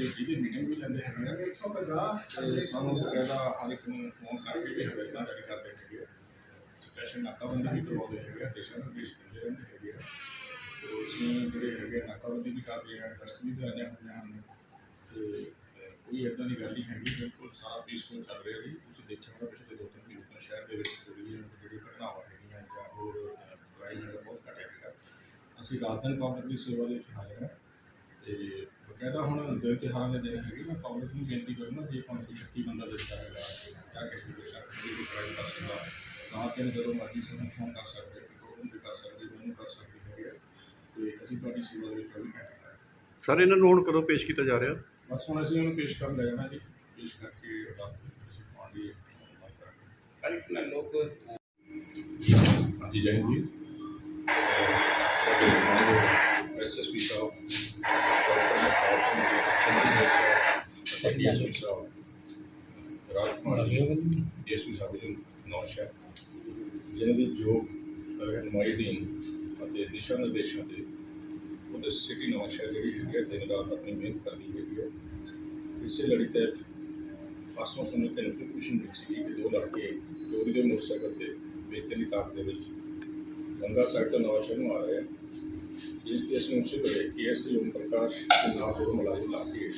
ਸਾਡੀ ਜਿਹਦੀ ਮੀਟਿੰਗ ਵੀ ਲੈਂਦੇ ਹੈਗੇ ਆ। ਤੇ ਸਾਨੂੰ ਬਕਾਇਦਾ ਹਰ ਇੱਕ ਨੂੰ ਫੋਨ ਕਰਕੇ ਵੀ ਹਦਾਇਤਾਂ ਜਾਰੀ ਕਰਦੇ ਹੈਗੇ ਆ। ਸਪੈਸ਼ਲ ਨਾਕਾਬੰਦੀ ਵੀ ਕਰਵਾਉਂਦੇ ਹੈਗੇ ਆ। ਦਿਸ਼ਾ ਨਿਰਦੇਸ਼ ਦਿੰਦੇ ਰਹਿੰਦੇ ਹੈਗੇ ਆ। ਤੇ ਅਸੀਂ ਜਿਹੜੇ ਹੈਗੇ ਨਾਕਾਬੰਦੀ ਵੀ ਕਰਦੇ ਆ ਗਸ਼ਤ ਵੀ ਲਾਉਂਦੇ ਹੁੰਦੇ ਹਨ ਤੇ ਕੋਈ ਇਦਾਂ ਦੀ ਗੱਲ ਨਹੀਂ ਹੈਗੀ। ਬਿਲਕੁਲ ਸਾਰਾ ਪੀਸਫੁਲ ਚੱਲ ਰਿਹਾ ਜੀ। ਤੁਸੀਂ ਦੇਖਿਆ ਹੋਣਾ ਪਿਛਲੇ ਦੋ ਤਿੰਨ ਮਹੀਨੇ ਤੋਂ ਸ਼ਹਿਰ ਦੇ ਵਿੱਚ ਥੋੜ੍ਹੀ ਜਿਹੜੀ ਘਟਨਾਵਾਂ ਹੈਗੀਆਂ ਜਾਂ ਹੋਰ ਕ੍ਰਾਈਮ ਬਹੁਤ ਘਟਿਆ ਹੈਗਾ। ਅਸੀਂ ਰਾਤ ਦਿਨ ਪਬਲਿਕ ਦੀ ਸੇਵਾ ਵਿੱਚ ਹਾਜ਼ਰ ਹਾਂ। ਤੇ ਬਕਾਇਦਾ ਹੁਣ ਦਿਨ ਤਿਉਹਾਰਾਂ ਦੇ ਦਿਨ ਹੈਗੇ ਮੈਂ ਪਬਲਿਕ ਨੂੰ ਬੇਨਤੀ ਕਰੂੰਗਾ ਜੇ ਕੋਈ ਕੋਈ ਸ਼ੱਕੀ ਬੰਦਾ ਦਿਖਦਾ ਹੈਗਾ ਜਾਂ ਕਿਸੇ ਦੇ ਸ਼ੱਕ ਦੀ ਕੋਈ ਕ੍ਰਾਈਮ ਕਰ ਸਕਦਾ ਰਾਤ ਦਿਨ ਜਦੋਂ ਮਰਜ਼ੀ ਸਾਨੂੰ ਫੋਨ ਕਰ ਸਕਦੇ ਪ੍ਰੋਗਰਾਮ ਵੀ ਕਰ ਸਕਦੇ ਮੈਨੂੰ ਕਰ ਸਕਦੇ ਹੈਗੇ। ਤੇ ਅਸੀਂ ਤੁਹਾਡੀ ਸੇਵਾ ਦੇ ਵਿੱਚ 24 ਘੰਟੇ ਹਾਂ। ਸਰ ਇਹਨਾਂ ਨੂੰ ਹੁਣ ਕਦੋਂ ਪੇਸ਼ ਕੀਤਾ ਜਾ ਰਿਹਾ? ਬਸ ਹੁਣ ਅਸੀਂ ਉਹਨੂੰ ਪੇਸ਼ ਕਰਨ ਲੈ ਜਾਣਾ ਜੀ। ਪੇਸ਼ ਕਰਕੇ ਅਸੀਂ ਪਾਉਣ ਦੀ ਸਰ ਲੋਕ ਹਾਂਜੀ ਜੈ ਜੀ। ਸਾਡੇ ਮਾਨਯੋਗ ਐਸਐਸਪੀ ਸਾਹਿਬ ਡਾਕਟਰ ਮਹਿਤਾਬ ਸਿੰਘ ਜੀ ਚੰਡੀਗੜ੍ਹ ਸਾਹਿਬ ਅਤੇ ਡੀਐਸਪੀ ਸਾਹਿਬ ਰਾਜਕੁਮਾਰ ਜੀ ਡੀਐਸਪੀ ਸਾਹਿਬ ਜੀ ਨਵਾਂ ਸ਼ਹਿਰ ਜਿਨ੍ਹਾਂ ਦੀ ਜੋ ਰਹਿਨਮਾਈ ਦੇਣ ਅਤੇ ਦਿਸ਼ਾ ਨਿਰਦੇਸ਼ਾਂ ਦੇ ਉਹਦੇ ਸਿਟੀ ਨਵਾਂ ਸ਼ਹਿਰ ਜਿਹੜੀ ਹੈਗੀ ਹੈ ਦਿਨ ਰਾਤ ਆਪਣੀ ਮਿਹਨਤ ਕਰਦੀ ਹੈਗੀ ਹੈ ਇਸੇ ਲੜੀ ਤਹਿਤ ਪਾਸੋਂ ਸਾਨੂੰ ਇੱਕ ਇਨਫੋਰਮੇਸ਼ਨ ਮਿਲੀ ਸੀ ਕਿ ਦੋ ਲੜਕੇ ਚੋਰੀ ਦੇ ਮੋਟਰਸਾਈਕਲ ਤੇ ਵੇਚਣ ਦੀ ਤਾਕ ਦੇ ਵਿੱਚ ਗੰਗਾ ਸਾਈਡ ਤੋਂ ਨਵਾਂ ਸ਼ਹਿਰ ਨੂੰ ਆ ਰਹੇ ਆ ਜਿਸ ਦੇ ਅਸੀਂ ਉਸੇ ਵੇਲੇ ਕੇਐਸਸੀ ਓਮ ਪ੍ਰਕਾਸ਼ ਦੇ ਨਾਮ ਦੇ ਮੁਲਾਜ਼ਮ ਲਾ ਕੇ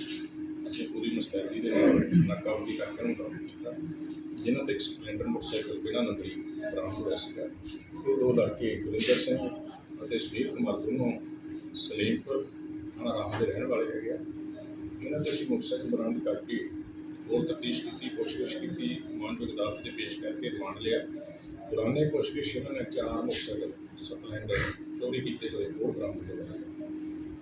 ਅਸੀਂ ਪੂਰੀ ਮੁਸਤੈਦੀ ਦੇ ਨਾਲ ਨਾਕਾਬੰਦੀ ਕਰਕੇ ਉਹਨੂੰ ਕਾਬੂ ਕੀਤਾ। ਜਿਨ੍ਹਾਂ ਤੇ ਇੱਕ ਸਪਲੈਂਡਰ ਮੋਟਰਸਾਈਕਲ ਬਿਨਾਂ ਨੰਬਰੀ ਬਰਾਮਦ ਹੋਇਆ ਸੀਗਾ। ਇਹ ਦੋ ਲੜਕੇ ਗੁਰਿੰਦਰ ਸਿੰਘ ਅਤੇ ਸੁਨੀਲ ਕੁਮਾਰ ਦੋਨੋਂ ਸਲੀਮਪੁਰ ਥਾਣਾ ਰਾਮ ਦੇ ਰਹਿਣ ਵਾਲੇ ਹੈਗੇ ਆ। ਇਹਨਾਂ ਤੇ ਅਸੀਂ ਮੋਟਰਸਾਈਕਲ ਬਰਾਮਦ ਕਰਕੇ ਹੋਰ ਤਫਤੀਸ਼ ਕੀਤੀ ਪੁੱਛਗਿੱਛ ਕੀਤੀ, ਮਾਨਯੋਗ ਅਦਾਲਤ 'ਚ ਪੇਸ਼ ਕਰਕੇ ਰਿਮਾਂਡ ਲਿਆ। ਦੌਰਾਨੇ ਪੁੱਛਗਿੱਛ ਇਹਨਾਂ ਨੇ ਚਾਰ ਮੋਟਰਸਾਈਕਲ ਸਪਲੈਂਡਰ ਚੋਰੀ ਕੀਤੇ ਹੋਏ ਹੋਰ ਬਰਾਮਦ ਹੋਏ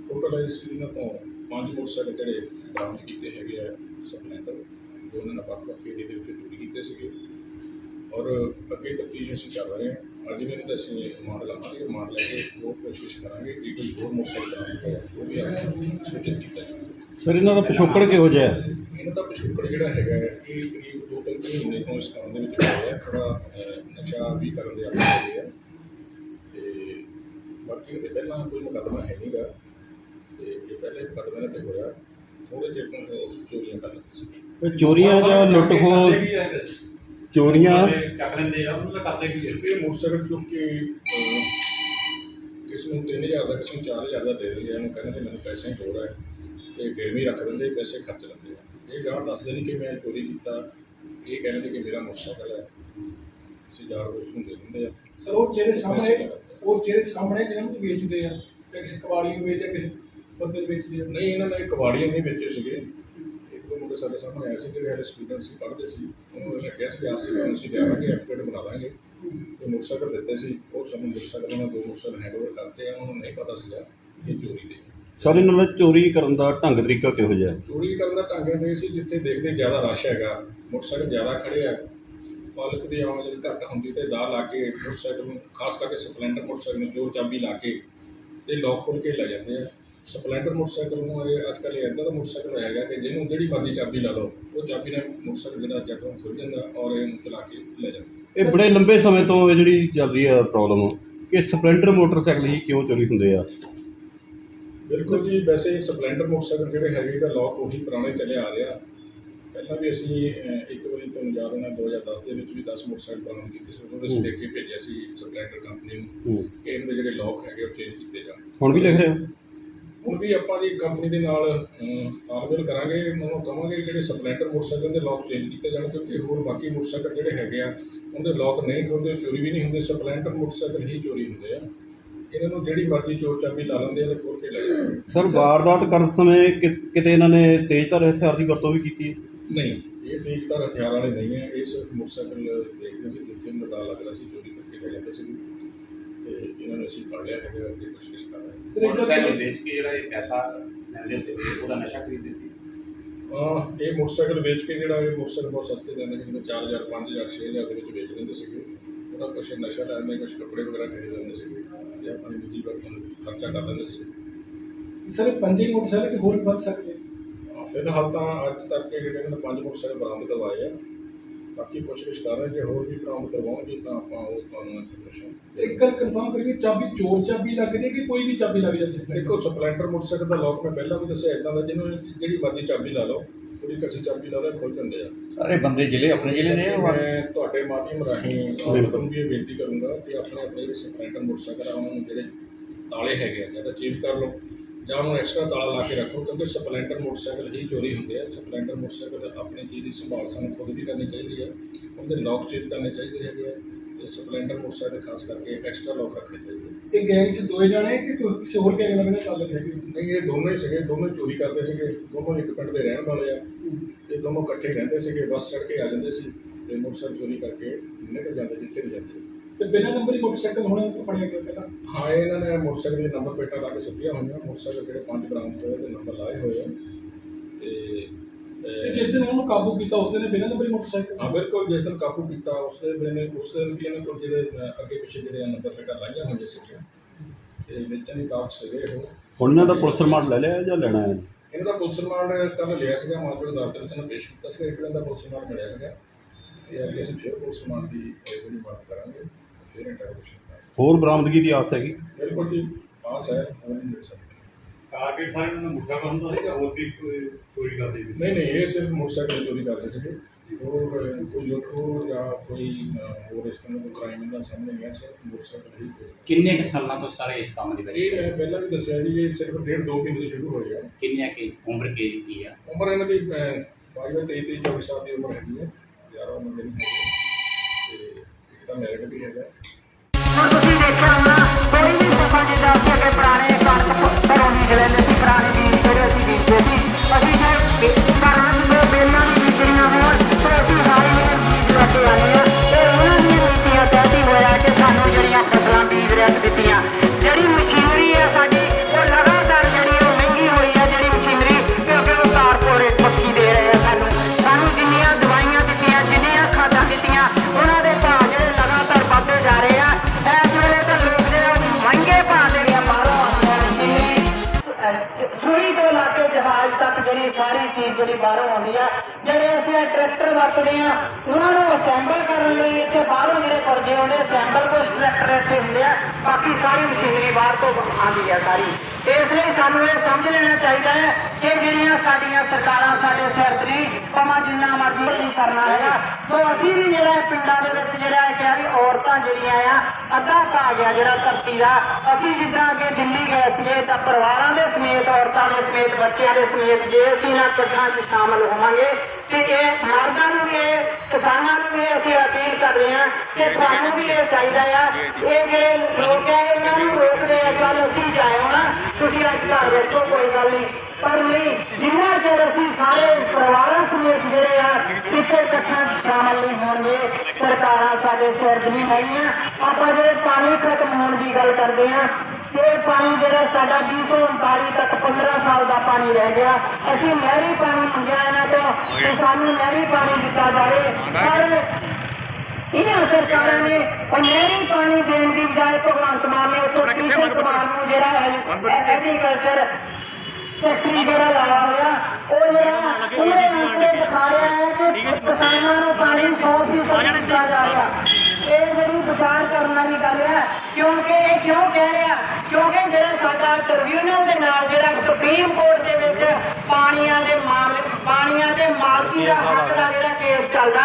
ਟੋਟਲ ਇਸ ਇਹਨਾਂ ਤੋਂ ਪੰਜ ਮੋਟਰਸਾਈਕਲ ਜਿਹੜੇ ਬਰਾਮਦ ਕੀਤੇ ਹੈਗੇ ਆ ਸਪਲੈਂਡਰ ਜੋ ਉਹਨਾਂ ਨੇ ਵੱਖ ਵੱਖ ਏਰੀਏ ਦੇ ਵਿੱਚ ਚੋਰੀ ਕੀਤੇ ਸੀਗੇ। ਔਰ ਅੱਗੇ ਤਫਤੀਸ਼ ਅਸੀਂ ਕਰ ਰਹੇ ਹਾਂ। ਅੱਜ ਵੀ ਇਹਨਾਂ ਦਾ ਅਸੀਂ ਰਿਮਾਂਡ ਲਵਾਂਗੇ ਰਿਮਾਂਡ ਲੈ ਕੇ ਹੋਰ ਕੋਸ਼ਿਸ਼ ਕਰਾਂਗੇ ਕਿ ਕੋਈ ਹੋਰ ਮੋਟਰਸਾਈਕਲ ਬਰਾਮਦ ਹੋਇਆ ਉਹ ਵੀ ਆਪਾਂ ਸੂਚਿਤ ਕੀਤਾ ਜਾਵੇ। ਸਰ ਇਹਨਾਂ ਦਾ ਪਿਛੋਕੜ ਕਿਹੋ ਜਿਹਾ ਹੈ? ਇਹਨਾਂ ਦਾ ਪਿਛੋਕੜ ਜਿਹੜਾ ਹੈਗਾ ਹੈ, ਇਹ ਕਰੀਬ ਦੋ ਤਿੰਨ ਮਹੀਨੇ ਤੋਂ ਇਸ ਕੰਮ ਦੇ ਵਿੱਚ ਹੋਇਆ ਹੈ ਥੋੜਾ ਨਸ਼ਾ ਵੀ ਕਰਨ ਦੇ ਆਦੀ ਹੈਗੇ ਆ। ਤੇ ਬਾਕੀ ਇਹਦੇ ਪਹਿਲਾਂ ਕੋਈ ਮੁਕੱਦਮਾ ਹੈ ਨਹੀਂਗਾ। ਤੇ ਇਹ ਪਹਿਲੇ ਮੁਕੱਦਮੇ ਤੇ ਹੋਇਆ। ਥੋੜੇ ਜਿਹੇ ਚੋਰੀਆਂ ਕਰ ਇਹ ਚੋਰੀਆਂ ਜਾਂ ਲੁੱਟ ਖੋਹ? ਚੋਰੀਆਂ। ਚੱਕ ਲੈਂਦੇ ਆ ਉਹਨਾਂ ਦਾ ਕਰਦੇ ਕੀ ਆ? ਇਹ ਮੋਟਰਸਾਈਕਲ ਚੁੱਕ ਕੇ ਕਿਸ ਨੂੰ 3000 ਦਾ ਕਿਸ ਨੂੰ 4000 ਦਾ ਦੇ ਦਿੰਦੇ ਆ ਉਹਨੂੰ ਕਹਿੰਦੇ ਮੈਨੂੰ ਪੈਸੇ ਦੀ ਲੋੜ ਹੈ ਤੇ ਗਿਰਵੀ ਰੱਖ ਦਿੰਦੇ ਪੈਸੇ ਖਰਚ ਲੈਂਦੇ ਆ। ਇਹ ਗਾਹ ਦੱਸਦੇ ਨਹੀਂ ਕਿ ਮੈਂ ਚੋਰੀ ਕੀਤਾ। ਇਹ ਕਹਿੰਦੇ ਕਿ ਮੇਰਾ ਮੋਟਰਸਾਈਕਲ ਹੈ ਅਸੀਂ ਯਾਰ ਦੋਸਤ ਨੂੰ ਦੇ ਦਿੰਦੇ ਆ। ਸਰ ਉਹ ਜਿਹੜੇ ਸਾਹਮਣੇ। ਉਹ ਜਿਹੜੇ ਸਾਹਮਣੇ ਜਿਹਨਾਂ ਨੂੰ ਵੇਚਦੇ ਆ ਕਿਸੇ ਕਬਾੜੀ ਨੂੰ ਵੇਚਦੇ ਕਿਸੇ ਬੰਦੇ ਨੂੰ ਵੇਚਦੇ ਆ? ਨਹੀਂ ਇਹਨਾਂ ਨੇ ਕਬਾੜੀਆਂ ਨਹੀਂ ਵੇਚੇ ਸੀਗੇ। ਮੁੰਡੇ ਸਾਡੇ ਸਾਹਮਣੇ ਆਏ ਸੀ ਜਿਹੜੇ ਹਾਲੇ ਸਟੂਡੈਂਟ ਸੀ ਪੜ੍ਹਦੇ ਸੀ ਉਹਨਾਂ ਨੇ ਕਿਹਾ ਸੀ ਕਿ ਅਸੀਂ ਤੁਹਾਨੂੰ ਅਸੀਂ ਲਿਆਵਾਂਗੇ ਐਫੀਡੇਵਿਟ ਬਣਾ ਦਾਂਗੇ। ਤੇ ਮੋਟਰਸਾਈਕਲ ਦਿੱਤੇ ਸੀ ਉਹ ਸਾਨੂੰ ਮੋਟਰਸਾਈਕਲ ਉਹਨਾਂ ਦੋ ਮੋਟਰਸਾਈਕਲ ਹੈਂਡਓਵਰ ਕਰਤੇ ਆ ਉਹਨਾਂ ਨੂੰ ਨਹੀਂ ਪਤਾ ਸੀਗਾ ਕਿ ਚੋਰੀ ਦੇ ਸਰ ਇਹਨਾਂ ਦਾ ਚੋਰੀ ਕਰਨ ਦਾ ਢੰਗ ਤਰੀਕਾ ਕਿਹੋ ਜਿਹਾ ਹੈ? ਚੋਰੀ ਕਰਨ ਦਾ ਢੰਗ ਇਹ ਨਹੀਂ ਸੀ ਜਿੱਥੇ ਦੇਖਦੇ ਜ਼ਿਆਦਾ ਰਸ਼ ਹੈਗਾ ਮੋਟਰਸਾਈਕਲ ਜ਼ਿਆਦਾ ਖੜੇ ਆ ਪਾਲਕ ਦੀ ਆਵਾਜਾਈ ਘੱਟ ਹੁੰਦੀ ਤੇ ਦਾ ਲਾ ਕੇ ਮੋਟਰਸਾਈਕਲ ਨੂੰ ਖਾਸ ਕਰਕੇ ਸਪਲੈਂਡਰ ਮੋਟਰਸਾਈਕਲ ਨੂੰ ਚੋਰ ਚਾਬੀ ਲਾ ਕੇ ਤੇ ਲੋਕ ਖੋਲ ਕੇ ਲੈ ਜਾਂਦੇ ਆ। ਸਪਲੈਂਡਰ ਮੋਟਰਸਾਈਕਲ ਨੂੰ ਇਹ ਅੱਜ ਕੱਲ੍ਹ ਇਦਾਂ ਦਾ ਮੋਟਰਸਾਈਕਲ ਹੈਗਾ ਕਿ ਜਿਹਨੂੰ ਜਿਹੜੀ ਮਰਜ਼ੀ ਚਾਬੀ ਲਾ ਲਓ ਉਹ ਚਾਬੀ ਨਾਲ ਮੋਟਰਸਾਈਕਲ ਜਿਹੜਾ ਜਦੋਂ ਖੁੱਲ ਜਾਂਦਾ ਔਰ ਇਹਨੂੰ ਚਲਾ ਕੇ ਲੈ ਜਾਂਦੇ। ਇਹ ਬੜੇ ਲੰਬੇ ਸਮੇਂ ਤੋਂ ਇਹ ਜਿਹੜੀ ਚੱਲ ਰਹੀ ਹੈ ਪ੍ਰੋਬਲਮ ਕਿ ਸਪਲੈਂਡਰ ਮੋਟਰਸਾਈਕਲ ਹੀ ਕਿਉਂ ਚੋਰੀ ਹੁੰਦੇ ਆ? ਬਿਲਕੁਲ ਜੀ ਵੈਸੇ ਸਪਲੈਂਡਰ ਮੋਟਰਸਾਈਕਲ ਜਿਹੜੇ ਹੈਗੇ ਇਹਦਾ ਲੋਕ ਉਹੀ ਪੁਰਾਣੇ ਚੱਲੇ ਆ ਰਿਹਾ। ਪਹਿਲਾਂ ਵੀ ਅਸੀਂ ਇੱਕ ਵਾਰੀ ਤੁਹਾਨੂੰ ਯਾਦ ਹੋਣਾ 2010 ਦੇ ਵਿੱਚ ਵੀ 10 ਮੋਟਰਸਾਈਕਲ ਬਰਾਮਦ ਕੀਤੇ ਸੀ ਉਹਦੇ ਅਸੀਂ ਲਿਖ ਕੇ ਭੇਜਿਆ ਸੀ ਸਪਲੈਂਡਰ ਕੰਪਨੀ ਨੂੰ ਕਿ ਇਹਨਾਂ ਦੇ ਜਿਹੜੇ ਲੋਕ ਹੈਗੇ ਉਹ ਚੇਂਜ ਕੀਤੇ ਜਾਣ। ਹੁਣ ਵੀ ਲਿਖ ਰਹੇ ਹੋ? ਹੁਣ ਵੀ ਆਪਾਂ ਦੀ ਕੰਪਨੀ ਦੇ ਨਾਲ ਤਾਲਮੇਲ ਕਰਾਂਗੇ ਉਹਨਾਂ ਨੂੰ ਕਵਾਂਗੇ ਕਿ ਜਿਹੜੇ ਸਪਲੈਂਡਰ ਮੋਟਰਸਾਈਕਲ ਦੇ ਲੋਕ ਚੇਂਜ ਕੀਤੇ ਜਾਣ ਕਿਉਂਕਿ ਹੋਰ ਬਾਕੀ ਮੋਟਰਸਾਈਕਲ ਜਿਹੜੇ ਹੈਗੇ ਆ ਉਹਦੇ ਲੋਕ ਨਹੀਂ ਖੋਲਦੇ ਚੋਰੀ ਵੀ ਨਹੀਂ ਹੁੰਦੇ ਸਪਲੈਂਡਰ ਮੋਟਰਸਾਈਕਲ ਹੀ ਚੋਰੀ ਹੁੰਦੇ ਆ। ਇਹਨਾਂ ਨੂੰ ਜਿਹੜੀ ਮਰਜ਼ੀ ਚੋਰ ਚਾਬੀ ਲਾ ਲੈਂਦੇ ਆ ਤੇ ਖੋਲ ਕੇ ਲੈ ਜਾਂਦੇ। ਸਰ ਵਾਰਦਾਤ ਕਰਨ ਸਮੇਂ ਕਿਤੇ ਇਹਨਾਂ ਨੇ ਤੇਜ਼ਧਾਰ ਹਥਿਆਰ ਦੀ ਵਰਤੋਂ ਵੀ ਕੀਤੀ? ਨਹੀਂ ਇਹ ਤੇਜ਼ਧਾਰ ਹਥਿਆਰ ਵਾਲੇ ਨਹੀਂ ਹੈ ਇਹ ਸਿਰਫ ਮੋਟਰਸਾਈਕਲ ਦੇਖਦੇ ਸੀ ਜਿੱਥੇ ਨੂੰ ਪਤਾ ਲੱਗਦਾ ਸੀ ਚੋਰੀ ਕਰਕੇ ਲੈ ਜਾਂਦੇ ਸੀ। ਤੇ ਇਹਨਾਂ ਨੂੰ ਅਸੀਂ ਫੜ ਲਿਆ ਹੈਗਾ ਅੱਗੇ ਕੋਸ਼ਿਸ਼ ਕਰ ਰਹੇ ਹਾਂ। ਸਰ ਇੱਕ ਮੋਟਰਸਾਈਕਲ ਵੇਚ ਕੇ ਜਿਹੜਾ ਇਹ ਪੈਸਾ ਲੈਂਦੇ ਸੀ ਉਹਦਾ ਨਸ਼ਾ ਖਰੀਦਦੇ ਸੀ? ਹਾਂ ਇਹ ਮੋਟਰਸਾਈਕਲ ਵੇਚ ਕੇ ਜਿਹੜਾ ਇਹ ਮੋਟਰਸਾਈਕਲ ਬਹੁਤ ਸਸਤੇ ਦਿੰਦੇ ਸੀ ਜਿਵੇਂ 4000 5000 6000 ਦੇ ਵਿੱਚ ਵੇਚ ਦਿੰਦੇ ਸੀਗੇ। ਉਹਦਾ ਕੁਛ ਨਸ਼ਾ ਲੈਂਦੇ ਕੁਛ ਕੱਪੜੇ ਵਗੈਰਾ ਖਰੀਦ ਲੈਂਦੇ ਸੀਗੇ। ਜਾਂ ਆਪਣੀ ਨਿੱਜੀ ਵਰਤੋਂ ਖਰਚਾ ਕਰ ਲੈਂਦੇ ਸੀ ਸਰ ਪੰਜੇ ਮੋਟਰਸਾਈਕਲ ਹੋਰ ਵੱਧ ਸਕਦੇ ਹਾਂ, ਫਿਲਹਾਲ ਤਾਂ ਅੱਜ ਤੱਕ ਜਿਹੜੇ ਇਹਨਾਂ ਨੇ ਪੰਜ ਮੋਟਰਸਾਈਕਲ ਬਰਾਮਦ ਕਰਵਾਏ ਆ। ਬਾਕੀ ਕੋਸ਼ਿਸ਼ ਕਰ ਰਹੇ ਜੇ ਹੋਰ ਵੀ ਬਰਾਮਦ ਕਰਵਾਉਣਗੇ ਤਾਂ ਆਪਾਂ ਉਹ ਤੁਹਾਨੂੰ ਇਨਫੋਰਮੇਸ਼ਨ ਇੱਕ ਗੱਲ ਕਨਫਰਮ ਕਰੀਏ ਚਾਬੀ ਚੋਰ ਚਾਬੀ ਲੱਗਦੀ ਹੈ ਕਿ ਕੋਈ ਵੀ ਚਾਬੀ ਲੱਗ ਜਾਂਦੀ ਹੈ? ਦੇਖੋ ਸਪਲੈਂਡਰ ਮੋਟਰਸਾਈਕਲ ਦਾ ਲੋਕ ਮੈਂ ਪਹਿਲਾਂ ਵੀ ਦੱਸਿਆ ਇਦਾਂ ਦਾ ਜਿਹਨੂੰ ਜਿਹੜੀ ਮਰਜ਼ੀ ਚਾਬੀ ਲਾ ਲਓ ਥੋੜੀ ਕੱਚੀ ਚਾਬੀ ਲਾ ਲਓ ਖੁੱਲ ਜਾਂਦੇ ਆ। ਸਾਰੇ ਬੰਦੇ ਜ਼ਿਲ੍ਹੇ ਆਪਣੇ ਜ਼ਿਲ੍ਹੇ ਦੇ ਮੈਂ ਤੁਹਾਡੇ ਮਾਧਿਅਮ ਰਾਹੀਂ ਆਪ ਨੂੰ ਵੀ ਇਹ ਬੇਨਤੀ ਕਰੂੰਗਾ ਕਿ ਆਪਣੇ ਆਪਣੇ ਜਿਹੜੇ ਸਪਲੈਂਡਰ ਮੋਟਰਸਾਈਕਲ ਆ ਉਹਨਾਂ ਨੂੰ ਜਿਹੜੇ ਤਾਲੇ ਹੈਗੇ ਆ ਜਾਂ ਤਾਂ ਚੇਂਜ ਕਰ ਲਓ। ਜਾਂ ਉਹਨੂੰ ਐਕਸਟਰਾ ਤਾਲਾ ਲਾ ਕੇ ਰੱਖੋ ਕਿਉਂਕਿ ਸਪਲੈਂਡਰ ਮੋਟਰਸਾਈਕਲ ਹੀ ਚੋਰੀ ਹੁੰਦੇ ਆ। ਸਪਲੈਂਡਰ ਮੋਟਰਸਾਈਕਲ ਆਪਣੀ ਚੀਜ਼ ਦੀ ਸੰਭਾਲ ਸਾਨੂੰ ਖੁਦ ਵੀ ਕਰਨੀ ਚਾਹੀਦੀ ਹੈ ਉਹਦੇ ਲੌਕ ਚੇਂਜ ਕਰਨੇ ਚਾਹੀਦੇ ਹੈਗੇ ਆ ਤੇ ਸਪਲੈਂਡਰ ਮੋਟਰਸਾਈਕਲ ਖਾਸ ਕਰਕੇ ਐਕਸਟਰਾ ਲੌਕ ਰੱਖਣੇ ਚਾਹੀਦੇ ਇਹ ਗੈਂਗ ਚ ਦੋਏ ਜਾਣੇ ਕਿ ਕਿਸੇ ਹੋਰ ਗੈਂਗ ਨਾਲ ਵੀ ਤਾਲੁਕ ਹੈਗੇ ਨਹੀਂ ਇਹ ਦੋਨੋਂ ਹੀ ਸੀਗੇ ਦੋਨੋਂ ਚੋਰੀ ਕਰਦੇ ਸੀਗੇ। ਦੋਨੋਂ ਇੱਕ ਪਿੰਡ ਦੇ ਰਹਿਣ ਵਾਲੇ ਆ ਇਹ ਦੋਨੋਂ ਇਕੱਠੇ ਰਹਿੰਦੇ ਸੀਗੇ ਬੱਸ ਚੜ੍ਹ ਕੇ ਆ ਜਾਂਦੇ ਸੀ ਤੇ ਮੋਟਰਸਾਈਕਲ ਚੋਰੀ ਕਰਕੇ ਨਿਕਲ ਜਾਂਦੇ ਜਿੱਥੇ ਵੀ ਜਾਂਦੇ ਤੇ ਬਿਨਾਂ ਨੰਬਰੀ ਮੋਟਰਸਾਈਕਲ ਹੋਣੇ ਤੋਂ ਫੜਿਆ ਗਿਆ ਪਹਿਲਾਂ? ਹਾਂ ਇਹਨਾਂ ਨੇ ਮੋਟਰਸਾਈਕਲ ਦੇ ਨੰਬਰ ਪਲੇਟਾਂ ਲਾ ਕੇ ਸੁੱਟੀਆਂ ਹੋਈਆਂ। ਮੋਟਰਸਾਈਕਲ ਜਿਹੜੇ ਪੰਜ ਬਰਾਮਦ ਹੋਏ ਤੇ ਨੰਬਰ ਲਾਏ ਹੋਏ ਆ। ਤੇ ਤੇ ਜਿਸ ਦਿਨ ਉਹਨੂੰ ਕਾਬੂ ਕੀਤਾ ਉਸ ਦਿਨ ਇਹ ਬਿਨਾਂ ਨੰਬਰੀ ਮੋਟਰਸਾਈਕਲ? ਹਾਂ ਬਿਲਕੁਲ ਜਿਸ ਦਿਨ ਕਾਬੂ ਕੀਤਾ ਉਸ ਦੇ ਵੇਲੇ ਉਸ ਦਿਨ ਵੀ ਇਹਨਾਂ ਕੋਲ ਜਿਹੜੇ ਅੱਗੇ ਪਿੱਛੇ ਜਿਹੜੇ ਨੰਬਰ ਪਲੇਟਾਂ ਲਾਈਆਂ ਹੋਈਆਂ ਸੀਗੀਆਂ। ਤੇ ਵੇਚਣ ਦੀ ਤਾਕ ਸੀਗੇ ਉਹ ਹੁਣ ਇਹਨਾਂ ਦਾ ਪੁਲਿਸ ਰਿਮਾਂਡ ਲੈ ਲਿਆ ਹੈ ਜਾਂ ਲੈਣਾ ਹੈ? ਇਹਨਾਂ ਦਾ ਪੁਲਿਸ ਰਿਮਾਂਡ ਕੱਲ ਲਿਆ ਸੀਗਾ ਮਾਜੂੜ ਅਦਾਲਤ ਵਿੱਚ ਇਹਨਾਂ ਪੇਸ਼ ਕੀਤਾ ਸੀਗਾ। ਇੱਕ ਦਿਨ ਦਾ ਪੁਲਿਸ ਰਿਮਾਂਡ ਮਿਲਿਆ ਸੀਗਾ। ਤੇ ਅੱਗੇ ਅਸੀਂ ਫਿਰ ਪੁਲਿਸ ਰਿਮਾਂਡ ਦੀ ਜਿਹੜੀ ਮੰਗ ਕਰਾਂਗੇ। ਫਿਰ ਇੰਟਰੋਗੇਸ਼ਨ ਕਰਾਂਗੇ ਹੋਰ ਬਰਾਮਦਗੀ ਦੀ ਆਸ ਹੈਗੀ? ਬਿਲਕੁਲ ਜੀ ਪਾਸ ਹੈ ਉਹ ਨਹੀਂ ਮਿਲ ਸਕਦਾ। ਟਾਰਗੇਟ ਸਾਰੇ ਉਹਨਾਂ ਦਾ ਮੋਟਰਸਾਈਕਲ ਹੁੰਦਾ ਜਾਂ ਹੋਰ ਵੀ ਕੋਈ ਚੋਰੀ ਕਰਦੇ ਸੀ ਨਹੀਂ ਨਹੀਂ ਇਹ ਸਿਰਫ ਮੋਟਰਸਾਈਕਲ ਚੋਰੀ ਕਰਦੇ ਸੀਗੇ। ਹੋਰ ਕੋਈ ਲੁੱਟਖੋ ਜਾਂ ਕੋਈ ਹੋਰ ਇਸ ਤਰ੍ਹਾਂ ਦਾ ਕ੍ਰਾਈਮ ਦਾ ਸਾਹਮਣੇ ਨਹੀਂ ਆਇਆ ਸਿਰਫ ਮੋਟਰਸਾਈਕਲ ਹੀ ਕਿੰਨੇ ਕੁ ਸਾਲਾਂ ਤੋਂ ਸਾਰੇ ਇਸ ਕੰਮ ਦੇ ਵਿੱਚ ਇਹ ਮੈਂ ਪਹਿਲਾਂ ਵੀ ਦੱਸਿਆ ਜੀ ਇਹ ਸਿਰਫ ਡੇਢ ਦੋ ਮਹੀਨੇ ਤੋਂ ਸ਼ੁਰੂ ਹੋਏ ਆ। ਕਿੰਨੀਆਂ ਕੀ ਉਮਰ ਕੇਜ ਕੀ ਆ? ਉਮਰ ਇਹਨਾਂ ਦੀ ਬਾਈ ਬਾਈ ਤੇਈ ਤੇਈ ਚੌਵੀ ਸਾਲ ਦੀ ਉਮਰ ਹੈਗੀ ਹੈ ਜ਼ਿਆਦਾ ਉਮਰ ਹੈਗੀ ਤਾਂ ਮੈਰਿਡ ਵੀ ਹੈਗਾ। ਜਿਹੜੀ ਬਾਹਰੋਂ ਆਉਂਦੀ ਆ, ਜਿਹੜੇ ਅਸੀਂ ਇਹ ਟਰੈਕਟਰ ਵਰਤਦੇ ਆ, ਉਹਨਾਂ ਨੂੰ ਅਸੈਂਬਲ ਕਰਨ ਲਈ ਇੱਥੇ ਬਾਹਰੋਂ ਜਿਹੜੇ ਪੁਰਜੇ ਆਉਂਦੇ ਅਸੈਂਬਲ ਕੁਝ ਟਰੈਕਟਰ ਇੱਥੇ ਹੁੰਦੇ ਆ, ਬਾਕੀ ਸਾਰੀ ਮਸ਼ੀਨਰੀ ਬਾਹਰ ਤੋਂ ਆਉਂਦੀ ਆ ਸਾਰੀ। ਇਸ ਲਈ ਸਾਨੂੰ ਇਹ ਸਮਝ ਲੈਣਾ ਚਾਹੀਦਾ ਹੈ ਕਿ ਜਿਹੜੀਆਂ ਸਾਡੀਆਂ ਸਰਕਾਰਾਂ ਸਾਡੇ ਸਿਰ ਤੇ ਭਾਵੇਂ ਜਿੰਨਾ ਮਰਜ਼ੀ ਨਹੀਂ ਕਰਨਾ ਹੈਗਾ ਸੋ ਅਸੀਂ ਵੀ ਜਿਹੜਾ ਪਿੰਡਾਂ ਦੇ ਵਿੱਚ ਜਿਹੜਾ ਕਿਹਾ ਵੀ ਔਰਤਾਂ ਜਿਹੜੀਆਂ ਆ, ਅੱਧਾ ਪਾ ਗਿਆ ਜਿਹੜਾ ਧਰਤੀ ਦਾ ਅਸੀਂ ਜਿੱਦਾਂ ਕਿ ਦਿੱਲੀ ਗਏ ਸੀਗੇ ਤਾਂ ਪਰਿਵਾਰਾਂ ਦੇ ਸਮੇਤ, ਔਰਤਾਂ ਦੇ ਸਮੇਤ, ਬੱਚਿਆਂ ਦੇ ਸਮੇਤ ਜੇ ਅਸੀਂ ਨਾ ਇਕੱਠਾਂ 'ਚ ਸ਼ਾਮਲ ਹੋਵਾਂਗੇ ਤੇ ਇਹ ਮਰਦਾਂ ਨੂੰ ਵੀ ਇਹ, ਕਿਸਾਨਾਂ ਨੂੰ ਵੀ ਅਸੀਂ ਅਪੀਲ ਕਰ ਰਹੇ ਹਾਂ ਕਿ ਤੁਹਾਨੂੰ ਵੀ ਇਹ ਚਾਹੀਦਾ ਆ। ਇਹ ਜਿਹੜੇ ਲੋਕ ਹੈ ਇਹਨਾਂ ਨੂੰ ਰੋਕਦੇ ਆ, ਚੱਲ ਅਸੀਂ ਜਾਇਓ ਨਾ, ਤੁਸੀਂ ਅੱਜ ਘਰ ਬੈਠੋ, ਕੋਈ ਗੱਲ ਨਹੀਂ। ਪਰ ਨਹੀਂ ਜਿੰਨਾ ਚਿਰ ਅਸੀਂ ਸਾਰੇ ਪਰਿਵਾਰਾਂ ਸਮੇਤ ਜਿਹੜੇ ਆ ਇਕੱਠਾਂ 'ਚ ਸ਼ਾਮਲ ਨਹੀਂ ਹੋਣਗੇ ਸਰਕਾਰਾਂ ਸਾਡੇ ਸਿਰ 'ਤੇ ਨਹੀਂ ਹੈਗੀਆਂ। ਆਪਾਂ ਜਿਹੜੇ ਪਾਣੀ ਖਤਮ ਹੋਣ ਦੀ ਗੱਲ ਕਰਦੇ ਆ ਇਹ ਪਾਣੀ ਜਿਹੜਾ ਸਾਡਾ 2039 ਤੱਕ 15 ਸਾਲ ਦਾ ਪਾਣੀ ਰਹਿ ਗਿਆ। ਅਸੀਂ ਨਹਿਰੀ ਪਾਣੀ ਮੰਗਿਆ ਇਹਨਾਂ ਤੋਂ ਕਿ ਸਾਨੂੰ ਨਹਿਰੀ ਪਾਣੀ ਦਿੱਤਾ ਜਾਵੇ। ਪਰ ਇਹਨਾਂ ਸਰਕਾਰਾਂ ਨੇ ਨਹਿਰੀ ਪਾਣੀ ਦੇਣ ਦੀ ਬਜਾਏ ਭਗਵੰਤ ਮਾਨ ਨੇ ਉੱਥੋਂ ਕ੍ਰਿਸ਼ਨ ਕੁਮਾਰ ਨੂੰ ਜਿਹੜਾ ਹੈ ਐਗਰੀਕਲਚਰ ਫੈਕਟਰੀ ਜਿਹੜਾ ਲਾਇਆ ਹੋਇਆ ਉਹ ਜਿਹੜਾ ਪੂਰੇ ਅੰਕੜੇ ਦਿਖਾ ਰਿਹਾ ਹੈ ਕਿ ਕਿਸਾਨਾਂ ਨੂੰ ਪਾਣੀ 100% ਦਿੱਤਾ ਜਾ ਰਿਹਾ। ਇਹ ਜਿਹੜੀ ਵਿਚਾਰ ਕਰਨ ਵਾਲੀ ਗੱਲ ਹੈ ਕਿਉਂਕਿ ਇਹ ਕਿਉਂ ਕਹਿ ਰਿਹਾ? ਕਿਉਂਕਿ ਜਿਹੜਾ ਸਾਡਾ ਟ੍ਰਿਬਿਊਨਲ ਦੇ ਨਾਲ ਜਿਹੜਾ ਸੁਪਰੀਮ ਕੋਰਟ ਦੇ ਵਿੱਚ ਪਾਣੀਆਂ ਦੇ ਮਾਮਲੇ ਪਾਣੀਆਂ ਦੇ ਮਾਲਕੀ ਦਾ ਹੱਕ ਦਾ ਜਿਹੜਾ ਕੇਸ ਚੱਲਦਾ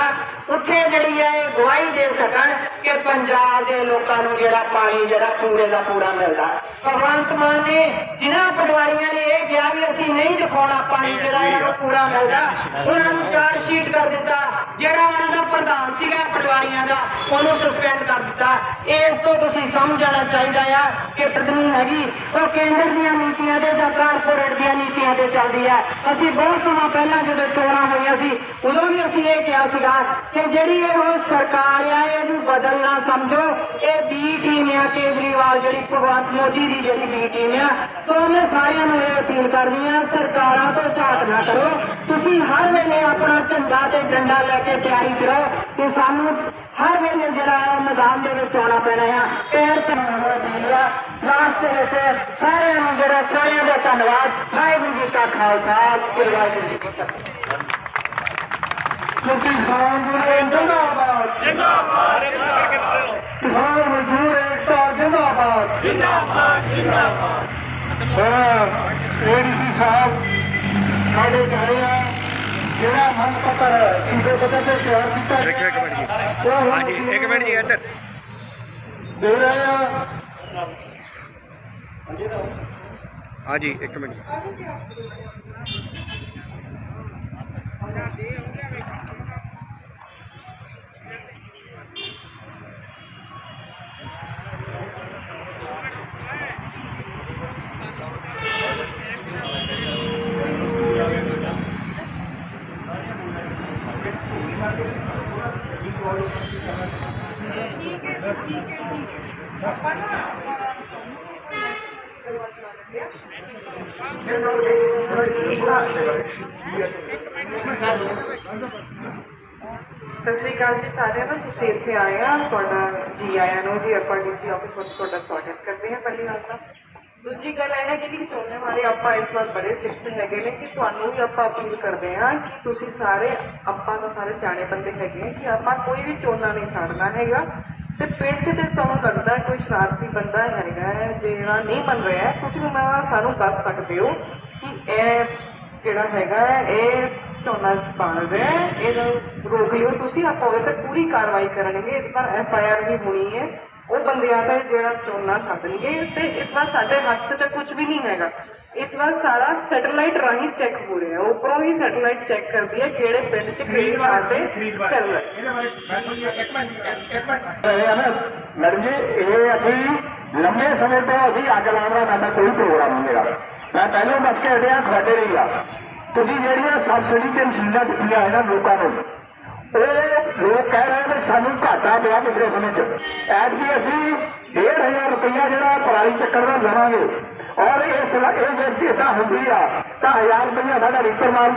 ਉੱਥੇ ਜਿਹੜੀ ਹੈ ਇਹ ਗਵਾਹੀ ਦੇ ਸਕਣ। ਕਿ ਪੰਜਾਬ ਦੇ ਲੋਕਾਂ ਨੂੰ ਜਿਹੜਾ ਪਾਣੀ ਜਿਹੜਾ ਪੂਰੇ ਦਾ ਪੂਰਾ ਮਿਲਦਾ। ਭਗਵੰਤ ਮਾਨ ਨੇ ਜਿਨ੍ਹਾਂ ਪਟਵਾਰੀਆਂ ਨੇ ਇਹ ਕਿਹਾ ਵੀ ਅਸੀਂ ਨਹੀਂ ਦਿਖਾਉਣਾ ਪਾਣੀ ਜਿਹੜਾ ਇਹਨਾਂ ਨੂੰ ਪੂਰਾ ਮਿਲਦਾ ਉਹਨਾਂ ਨੂੰ ਚਾਰਜ ਸ਼ੀਟ ਕਰ ਦਿੱਤਾ ਜਿਹੜਾ ਉਹਨਾਂ ਦਾ ਪ੍ਰਧਾਨ ਸੀਗਾ ਪਟਵਾਰੀਆਂ ਦਾ ਉਹਨੂੰ ਸਸਪੈਂਡ ਕਰ ਦਿੱਤਾ। ਇਸ ਤੋਂ ਤੁਸੀਂ ਸਮਝ ਜਾਣਾ ਚਾਹੀਦਾ ਆ ਕਿ ਪ੍ਰਧਾਨ ਹੈਗੀ ਉਹ ਕੇਂਦਰ ਦੀਆਂ ਨੀਤੀਆਂ ਤੇ ਜਾਂ ਕਾਰਪੋਰੇਟ ਦੀਆਂ ਨੀਤੀਆਂ ਤੇ ਚੱਲਦੀ ਹੈ ਅਸੀਂ ਬਹੁਤ ਸਮਾਂ ਪਹਿਲਾਂ ਜਦੋਂ ਚੋਣਾਂ ਹੋਈਆਂ ਸੀ ਉਦੋਂ ਵੀ ਅਸੀਂ ਇਹ ਕਿਹਾ ਸੀਗਾ ਕਿ ਜਿਹੜੀ ਇਹ ਸਰਕਾਰ ਆ ਇਹਨੂੰ ਬਦਲਣਾ ਸਮਝੋ। ਇਹ ਬੀ ਟੀਮ ਆ, ਕੇਜਰੀਵਾਲ ਜਿਹੜੀ ਭਗਵੰਤ ਮੋਦੀ ਦੀ ਜਿਹੜੀ ਬੀ ਟੀਮ ਆ। ਸੋ ਮੈਂ ਸਾਰਿਆਂ ਨੂੰ ਇਹ ਅਪੀਲ ਕਰਦੀ ਆ, ਸਰਕਾਰਾਂ ਤੋਂ ਝਾਕ ਨਾ ਕਰੋ। ਤੁਸੀਂ ਹਰ ਵੇਲੇ ਆਪਣਾ ਝੰਡਾ ਤੇ ਡੰਡਾ ਲੈ ਕੇ ਤਿਆਰੀ ਕਰੋ ਕਿ ਸਾਨੂੰ ਹਰ ਵੇਲੇ ਜਿਹੜਾ ਹੈ ਮੈਦਾਨ ਦੇ ਵਿੱਚ ਆਉਣਾ ਪੈਣਾ ਆ। ਪੈਰ ਤੇ ਅਪੀਲ ਲਾਸਟ ਦੇ ਵਿੱਚ ਸਾਰਿਆਂ ਨੂੰ ਜਿਹੜਾ ਸਾਰਿਆਂ ਦਾ ਧੰਨਵਾਦ। ਵਾਹਿਗੁਰੂ ਜੀ ਕਾ ਖਾਲਸਾ ਵਾਹਿਗੁਰੂ ਜੀ ਕੀ ਫਤਿਹ। ਕਿਸਾਨ ਜੁੜੇ ਜਿੰਦਾਬਾਦ। ਜਿੰਦਾਬਾਦ। ਕਿਸਾਨ ਮਜ਼ਦੂਰ ਏਕਤਾ ਜਿੰਦਾਬਾਦ। ਜਿੰਦਾਬਾਦ ਜਿੰਦਾਬਾਦ। ਏਡੀਸੀ ਸਾਹਿਬ ਸਾਡੇ ਕਹੇ ਆ। ਜਿਹੜਾ ਮਨ ਪੱਤਰ ਸੀਧੇ ਪੱਤਰ ਤੇ ਤਿਆਰ ਕੀਤਾ ਗਿਆ। ਇੱਕ ਮਿੰਟ ਜੀ। ਹਾਂਜੀ ਇੱਕ ਮਿੰਟ ਜੀ ਇੱਧਰ। ਦੇ ਰਹੇ ਆ। ਹਾਂਜੀ ਇੱਕ ਮਿੰਟ ਸਤਿ ਸ਼੍ਰੀ ਅਕਾਲ ਜੀ ਸਾਰਿਆਂ ਨੂੰ ਤੁਸੀਂ ਇੱਥੇ ਆਏ ਆ ਤੁਹਾਡਾ ਜੀ ਆਇਆਂ ਨੂੰ ਜੀ ਆਪਾਂ ਡੀਸੀ ਆਫਿਸ ਵਿੱਚ ਤੁਹਾਡਾ ਸਵਾਗਤ ਕਰਦੇ ਹਾਂ ਪਹਿਲੀ ਗੱਲ ਤਾਂ। ਦੂਜੀ ਗੱਲ ਇਹ ਹੈ ਕਿ ਕਿ ਚੋਣਾਂ ਵਾਲੇ ਆਪਾਂ ਇਸ ਵਾਰ ਬੜੇ ਸਿੱਖਤ ਹੈਗੇ ਨੇ ਕਿ ਤੁਹਾਨੂੰ ਵੀ ਆਪਾਂ ਅਪੀਲ ਕਰਦੇ ਹਾਂ ਕਿ ਤੁਸੀਂ ਸਾਰੇ ਆਪਾਂ ਤਾਂ ਸਾਰੇ ਸਿਆਣੇ ਬੰਦੇ ਹੈਗੇ ਆ ਕਿ ਆਪਾਂ ਕੋਈ ਵੀ ਚੋਣਾ ਨਹੀਂ ਛੱਡਣਾ ਹੈਗਾ। ਤੇ ਪਿੰਡ 'ਚ ਤੇ ਤੁਹਾਨੂੰ ਲੱਗਦਾ ਕੋਈ ਸ਼ਰਾਰਤੀ ਬੰਦਾ ਹੈਗਾ ਹੈ ਜਿਹੜਾ ਨਹੀਂ ਮੰਨ ਰਿਹਾ ਹੈ, ਤੁਸੀਂ ਮੈਂ ਸਾਨੂੰ ਦੱਸ ਸਕਦੇ ਹੋ ਕਿ ਇਹ ਜਿਹੜਾ ਹੈਗਾ ਹੈ, ਇਹ ਝੋਨਾ ਰਿਹਾ ਹੈ, ਇਹਨੂੰ ਰੋਕ ਲਿਓ ਤੁਸੀਂ ਆਪਾਂ ਉਹਦੇ ਤੇ ਪੂਰੀ ਕਾਰਵਾਈ ਕਰਾਂਗੇ ਇਸ ਵਾਰ ਐਫ ਆਈ ਆਰ ਵੀ ਹੋਣੀ ਹੈ। ਉਹ ਬੰਦਿਆਂ ਤੇ ਜਿਹੜਾ ਝੋਨਾ ਛੱਡਣਗੇ ਤੇ ਇਸ ਵਾਰ ਸਾਡੇ ਹੱਥ 'ਚ ਕੁਝ ਵੀ ਨਹੀਂ ਹੈਗਾ। ਇਸ ਵਾਰ ਸਾਰਾ ਸੈਟੇਲਾਈਟ ਰਾਹੀਂ ਚੈੱਕ ਹੋ ਰਿਹਾ। ਹੈ ਉੱਪਰੋਂ ਹੀ ਸੈਟੇਲਾਈਟ ਚੈੱਕ ਕਰਦੀ ਹੈ ਕਿਹੜੇ ਪਿੰਡ 'ਚ ਕਿਹੜੀ ਥਾਂ ਤੇ ਚੱਲ ਰਿਹਾ ਹੈ ਮੈਡਮ ਜੀ ਇਹ ਅਸੀਂ ਲੰਮੇ ਸਮੇਂ ਤੋਂ ਅਸੀਂ ਅੱਗ ਲਾਉਣ ਦਾ ਸਾਡਾ ਕੋਈ ਪ੍ਰੋਗਰਾਮ ਨਹੀਂ ਹੈਗਾ। ਮੈਂ ਪਹਿਲਾਂ ਦੱਸ ਕੇ ਹਟਿਆ ਤੁਹਾਡੇ ਲਈ ਆ। ਤੁਸੀਂ ਜਿਹੜੀਆਂ ਸਬਸਿਡੀ ਤੇ ਮਸ਼ੀਨਾਂ ਦਿੱਤੀਆਂ ਇਹਨਾਂ ਲੋਕਾਂ ਨੂੰ, ਉਹ ਲੋਕ ਕਹਿ ਰਹੇ ਨੇ ਸਾਨੂੰ ਘਾਟਾ ਪਿਆ ਪਿਛਲੇ ਸਮੇਂ 'ਚ। ਐਤਕੀ ਅਸੀਂ 1500 ਰੁਪਈਆ ਜਿਹੜਾ ਪਰਾਲੀ ਚੱਕਰ ਦਾ ਲਵਾਂਗੇ ਔਰ ਇਸ ਇਹ ਜੇ ਇਦਾਂ ਹੁੰਦੀ ਆ, ਤਾਂ 1000 ਰੁਪਈਆ ਸਾਡਾ ਰੀਪਰ ਮਾਰਨ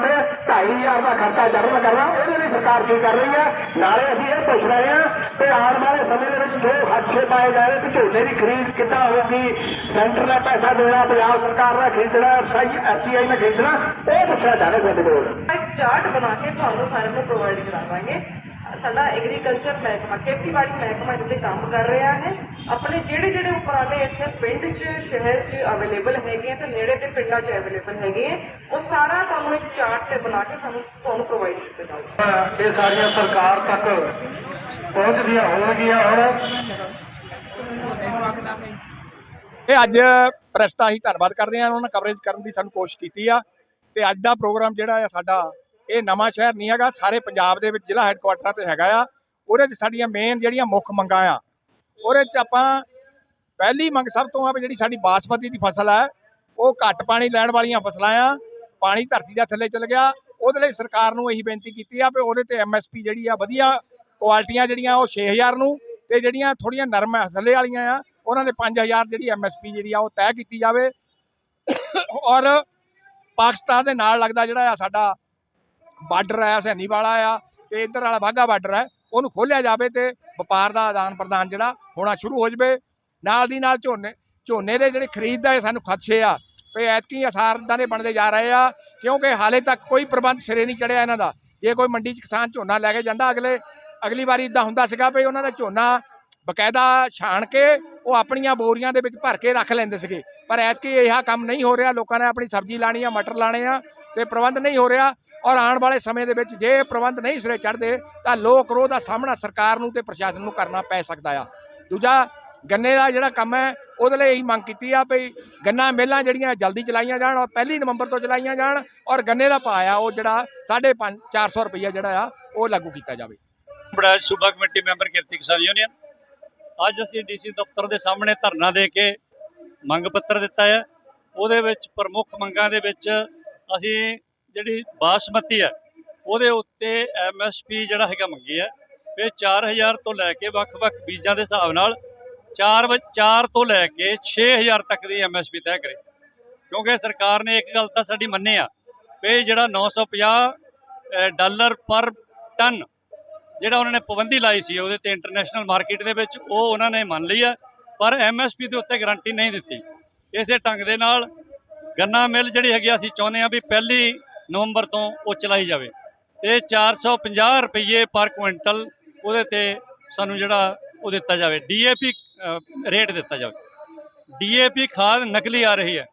2500 ਦਾ ਖਰਚਾ ਜਰਮ ਕਰਨਾ। ਉਹਦੇ ਲਈ ਸਰਕਾਰ ਕੀ ਕਰ ਰਹੀ ਹੈ ਨਾਲੇ ਅਸੀਂ ਇਹ ਪੁੱਛ ਰਹੇ ਹਾਂ ਕਿ ਆਉਣ ਵਾਲੇ ਸਮੇਂ ਦੇ ਵਿੱਚ ਜੋ ਹਾਦਸੇ ਪਾਏ ਜਾ ਰਹੇ ਕਿ ਝੋਨੇ ਦੀ ਖਰੀਦ ਕਿੱਦਾਂ ਹੋਊਗੀ? ਸੈਂਟਰ ਦਾ ਪੈਸਾ ਦੇਣਾ, ਪੰਜਾਬ ਸਰਕਾਰ ਦਾ ਖਰੀਦਣਾ ਐਫਸੀਆਈ ਨੇ ਖਰੀਦਣਾ ਉਹ ਪੁੱਛਣਾ ਚਾਹੁੰਦੇ ਸਾਡੇ ਕੋਲ। ਇੱਕ ਚਾਰਟ ਬਣਾ ਕੇ ਤੁਹਾਨੂੰ ਸਾਰਿਆਂ ਨੂੰ ਪ੍ਰੋਵਾਈਡ ਕਰਾਵਾਂਗੇ। ਸਾਡਾ ਐਗਰੀਕਲਚਰ ਮਹਿਕਮਾ ਖੇਤੀਬਾੜੀ ਮਹਿਕਮਾ ਇਹਦੇ ਕੰਮ ਕਰ ਰਿਹਾ ਹੈ। ਆਪਣੇ ਜਿਹੜੇ ਜਿਹੜੇ ਉਪਰਾਲੇ ਇੱਥੇ ਪਿੰਡ 'ਚ ਸ਼ਹਿਰ 'ਚ ਅਵੇਲੇਬਲ ਹੈਗੇ ਆ ਤੇ ਨੇੜੇ ਦੇ ਪਿੰਡਾਂ 'ਚ ਅਵੇਲੇਬਲ ਹੈਗੇ ਆ ਉਹ ਸਾਰਾ ਤੁਹਾਨੂੰ ਇੱਕ ਚਾਰਟ ਤੇ ਬਣਾ ਕੇ ਸਾਨੂੰ ਤੁਹਾਨੂੰ ਪ੍ਰੋਵਾਈਡ ਕੀਤਾ ਜਾਊਗਾ ਇਹ ਸਾਰੀਆਂ ਸਰਕਾਰ ਤੱਕ ਪਹੁੰਚਦੀਆਂ ਹੋਣਗੀਆਂ ਹੁਣ। ਇਹ ਅੱਜ ਪ੍ਰੈਸ ਦਾ ਅਸੀਂ ਧੰਨਵਾਦ ਕਰਦੇ ਹਾਂ। ਉਹਨਾਂ ਨੇ ਕਵਰੇਜ ਕਰਨ ਦੀ ਸਾਨੂੰ ਕੋਸ਼ਿਸ਼ ਕੀਤੀ ਆ। ਤੇ ਅੱਜ ਦਾ ਪ੍ਰੋਗਰਾਮ ਜਿਹੜਾ ਆ ਸਾਡਾ ਇਹ ਨਵਾਂ ਸ਼ਹਿਰ ਨਹੀਂ ਹੈਗਾ, ਸਾਰੇ ਪੰਜਾਬ ਦੇ ਵਿੱਚ ਜ਼ਿਲ੍ਹਾ ਹੈੱਡਕੁਆਟਰ ਤੇ ਹੈਗਾ ਆ। ਉਹਦੇ 'ਚ ਸਾਡੀਆਂ ਮੇਨ ਜਿਹੜੀਆਂ ਮੁੱਖ ਮੰਗਾਂ ਆ, ਉਹਦੇ 'ਚ ਆਪਾਂ ਪਹਿਲੀ ਮੰਗ ਸਭ ਤੋਂ ਆ ਵੀ ਜਿਹੜੀ ਸਾਡੀ ਬਾਸਮਤੀ ਦੀ ਫਸਲ ਹੈ ਉਹ ਘੱਟ ਪਾਣੀ ਲੈਣ ਵਾਲੀਆਂ ਫਸਲਾਂ ਆ, ਪਾਣੀ ਧਰਤੀ ਦੇ ਥੱਲੇ ਚਲ ਗਿਆ। ਉਹਦੇ ਲਈ ਸਰਕਾਰ ਨੂੰ ਇਹੀ ਬੇਨਤੀ ਕੀਤੀ ਆ ਵੀ ਉਹਦੇ ਤੇ ਐਮਐਸਪੀ ਜਿਹੜੀ ਆ ਵਧੀਆ ਕੁਆਲਿਟੀਆਂ ਜਿਹੜੀਆਂ ਉਹ 6000 ਨੂੰ ਤੇ ਜਿਹੜੀਆਂ ਥੋੜੀਆਂ ਨਰਮ ਥੱਲੇ ਵਾਲੀਆਂ ਆ, ਉਹਨਾਂ ਦੇ 5000 ਜਿਹੜੀ ਐਮਐਸਪੀ ਜਿਹੜੀ ਆ ਉਹ ਤੈਅ ਕੀਤੀ ਜਾਵੇ। ਔਰ ਪਾਕਿਸਤਾਨ ਦੇ ਨਾਲ ਲੱਗਦਾ ਜਿਹੜਾ ਆ ਸਾਡਾ ਬਾਰਡਰ ਆ ਸੈਣੀ ਵਾਲਾ ਆ ਤੇ ਇੱਧਰ ਵਾਲਾ ਬਾਗਾ ਬਾਰਡਰ ਹੈ, ਉਹਨੂੰ ਖੋਲਿਆ ਜਾਵੇ ਤੇ ਵਪਾਰ ਦਾ ਆਦਾਨ ਪ੍ਰਦਾਨ ਜਿਹੜਾ ਹੋਣਾ ਸ਼ੁਰੂ ਹੋ ਜਾਵੇ। ਨਾਲ ਦੀ ਨਾਲ ਝੋਨੇ ਝੋਨੇ ਦੇ ਜਿਹੜੇ ਖਰੀਦਦਾ ਇਹ ਸਾਨੂੰ ਖਦਸ਼ੇ ਆ ਵੀ ਐਤਕੀ ਅਸਾਰ ਇਦਾਂ ਦੇ ਬਣਦੇ ਜਾ ਰਹੇ ਆ, ਕਿਉਂਕਿ ਹਾਲੇ ਤੱਕ ਕੋਈ ਪ੍ਰਬੰਧ ਸਿਰੇ ਨਹੀਂ ਚੜਿਆ ਇਹਨਾਂ ਦਾ। ਜੇ ਕੋਈ ਮੰਡੀ 'ਚ ਕਿਸਾਨ ਝੋਨਾ ਲੈ ਕੇ ਜਾਂਦਾ, ਅਗਲੇ, ਅਗਲੀ ਵਾਰੀ ਇਦਾਂ ਹੁੰਦਾ ਸੀਗਾ ਵੀ ਉਹਨਾਂ ਦਾ ਝੋਨਾ ਬਕਾਇਦਾ ਛਾਣ ਕੇ ਉਹ ਆਪਣੀਆਂ ਬੋਰੀਆਂ ਦੇ ਵਿੱਚ ਭਰ ਕੇ ਰੱਖ ਲੈਂਦੇ ਸੀਗੇ। ਪਰ ਐਤਕੀ ਇਹ ਕੰਮ ਨਹੀਂ ਹੋ ਰਿਹਾ। ਲੋਕਾਂ ਨੇ ਆਪਣੀ ਸਬਜ਼ੀ ਲਾਣੀ ਆ, ਮਟਰ ਲਾਣੇ ਆ ਤੇ ਪ੍ਰਬੰਧ ਨਹੀਂ ਹੋ ਰਿਹਾ ਔਰ ਆਉਣ ਵਾਲੇ ਸਮੇਂ ਦੇ ਵਿੱਚ ਜੇ ਪ੍ਰਬੰਧ ਨਹੀਂ ਸਿਰੇ ਚੜ੍ਹਦੇ ਤਾਂ ਲੋਕ ਰੋਹ ਦਾ ਸਾਹਮਣਾ ਸਰਕਾਰ ਨੂੰ ਤੇ ਪ੍ਰਸ਼ਾਸਨ ਨੂੰ ਕਰਨਾ ਪੈ ਸਕਦਾ ਆ। ਦੂਜਾ, ਗੰਨੇ ਦਾ ਜਿਹੜਾ ਕੰਮ ਹੈ, ਉਹਦੇ ਲਈ ਇਹੀ ਮੰਗ ਕੀਤੀ ਆ ਵੀ ਗੰਨਾ ਮੇਲਾਂ ਜਿਹੜੀਆਂ ਜਲਦੀ ਚਲਾਈਆਂ ਜਾਣ ਔਰ ਪਹਿਲੀ ਨਵੰਬਰ ਤੋਂ ਚਲਾਈਆਂ ਜਾਣ ਔਰ ਗੰਨੇ ਦਾ ਭਾਅ ਆ ਉਹ ਜਿਹੜਾ 5.5 400 ਰੁਪਈਆ ਜਿਹੜਾ ਆ ਉਹ ਲਾਗੂ ਕੀਤਾ ਜਾਵੇ। ਬੜਾ ਸੂਬਾ committee member Kirti Kisan union. ਅੱਜ ਅਸੀਂ ਡੀਸੀ ਦਫ਼ਤਰ ਦੇ ਸਾਹਮਣੇ ਧਰਨਾ ਦੇ ਕੇ ਮੰਗ ਪੱਤਰ ਦਿੱਤਾ ਹੈ। ਉਹਦੇ ਵਿੱਚ ਪ੍ਰਮੁੱਖ ਮੰਗਾਂ ਦੇ ਵਿੱਚ ਅਸੀਂ ਜਿਹੜੀ ਬਾਸਮਤੀ ਹੈ ਉਹਦੇ ਉੱਤੇ ਐਮਐਸਪੀ ਜਿਹੜਾ ਹੈਗਾ ਮੰਗੀ ਹੈ। ਵੀ 4000 ਤੋਂ ਲੈ ਕੇ ਵੱਖ-ਵੱਖ ਬੀਜਾਂ ਦੇ ਹਿਸਾਬ ਨਾਲ 4 4 ਤੋਂ ਲੈ ਕੇ 6000 ਤੱਕ ਦੀ ਐਮਐਸਪੀ ਤੈਅ ਕਰੇ। ਕਿਉਂਕਿ ਸਰਕਾਰ ਨੇ ਇੱਕ ਗੱਲ ਤਾਂ ਸਾਡੀ ਮੰਨੀ ਆ ਵੀ ਜਿਹੜਾ 950 ਅ, ਡਾਲਰ ਪਰ ਟਨ ਜਿਹੜਾ ਉਹਨਾਂ ਨੇ ਪਾਬੰਦੀ ਲਾਈ ਸੀ ਉਹਦੇ ਤੇ ਇੰਟਰਨੈਸ਼ਨਲ ਮਾਰਕੀਟ ਦੇ ਵਿੱਚ, ਉਹ ਉਹਨਾਂ ਨੇ ਮੰਨ ਲਈ ਹੈ, ਪਰ ਐਮਐਸਪੀ ਦੇ ਉੱਤੇ ਗਾਰੰਟੀ ਨਹੀਂ ਦਿੱਤੀ। ਇਸੇ ਢੰਗ ਦੇ ਨਾਲ ਗੰਨਾ ਮਿਲ ਜਿਹੜੀ ਹੈਗੀ ਅਸੀਂ ਚਾਹੁੰਦੇ ਆ ਵੀ ਪਹਿਲੀ ਨਵੰਬਰ ਤੋਂ ਉਹ ਚਲਾਈ ਜਾਵੇ। ਤੇ 450 ਰੁਪਏ ਪਰ ਕੁਇੰਟਲ ਉਹਦੇ ਤੇ ਸਾਨੂੰ ਜਿਹੜਾ ਉਹ ਦਿੱਤਾ ਜਾਵੇ। ਡੀਏਪੀ ਰੇਟ ਦਿੱਤਾ ਜਾਵੇ। ਡੀਏਪੀ ਖਾਦ ਨਕਲੀ ਆ ਰਹੀ ਹੈ।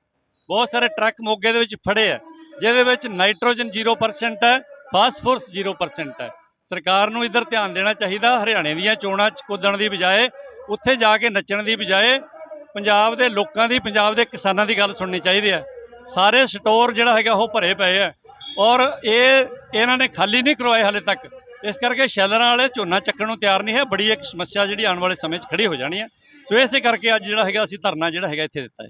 ਬਹੁਤ ਸਾਰੇ ਟਰੱਕ ਮੋਗੇ ਦੇ ਵਿੱਚ ਫੜੇ ਆ ਜਿਹਦੇ ਵਿੱਚ ਨਾਈਟ੍ਰੋਜਨ 0% ਹੈ, ਫਾਸਫੋਰਸ 0% ਹੈ। ਸਰਕਾਰ ਨੂੰ ਇੱਧਰ ਧਿਆਨ ਦੇਣਾ ਚਾਹੀਦਾ, ਹਰਿਆਣੇ ਦੀਆਂ ਚੋਣਾਂ 'ਚ ਕੁੱਦਣ ਦੀ ਬਜਾਏ, ਉੱਥੇ ਜਾ ਕੇ ਨੱਚਣ ਦੀ ਬਜਾਏ, ਪੰਜਾਬ ਦੇ ਲੋਕਾਂ ਦੀ, ਪੰਜਾਬ ਦੇ ਕਿਸਾਨਾਂ ਦੀ ਗੱਲ ਸੁਣਨੀ ਚਾਹੀਦੀ ਹੈ। ਸਾਰੇ ਸਟੋਰ ਜਿਹੜਾ ਹੈਗਾ ਉਹ ਭਰੇ ਪਏ ਆ ਔਰ ਇਹ, ਇਹਨਾਂ ਨੇ ਖਾਲੀ ਨਹੀਂ ਕਰਵਾਏ ਹਾਲੇ ਤੱਕ। ਇਸ ਕਰਕੇ ਸ਼ੈਲਰਾਂ ਵਾਲੇ ਝੋਨਾ ਚੱਕਣ ਨੂੰ ਤਿਆਰ ਨਹੀਂ ਹੈ, ਬੜੀ ਇੱਕ ਸਮੱਸਿਆ ਜਿਹੜੀ ਆਉਣ ਵਾਲੇ ਸਮੇਂ 'ਚ ਖੜੀ ਹੋ ਜਾਣੀ ਹੈ। ਸੋ ਇਸੇ ਕਰਕੇ ਅੱਜ ਜਿਹੜਾ ਹੈਗਾ ਅਸੀਂ ਧਰਨਾ ਜਿਹੜਾ ਹੈਗਾ ਇੱਥੇ ਦਿੱਤਾ ਹੈ।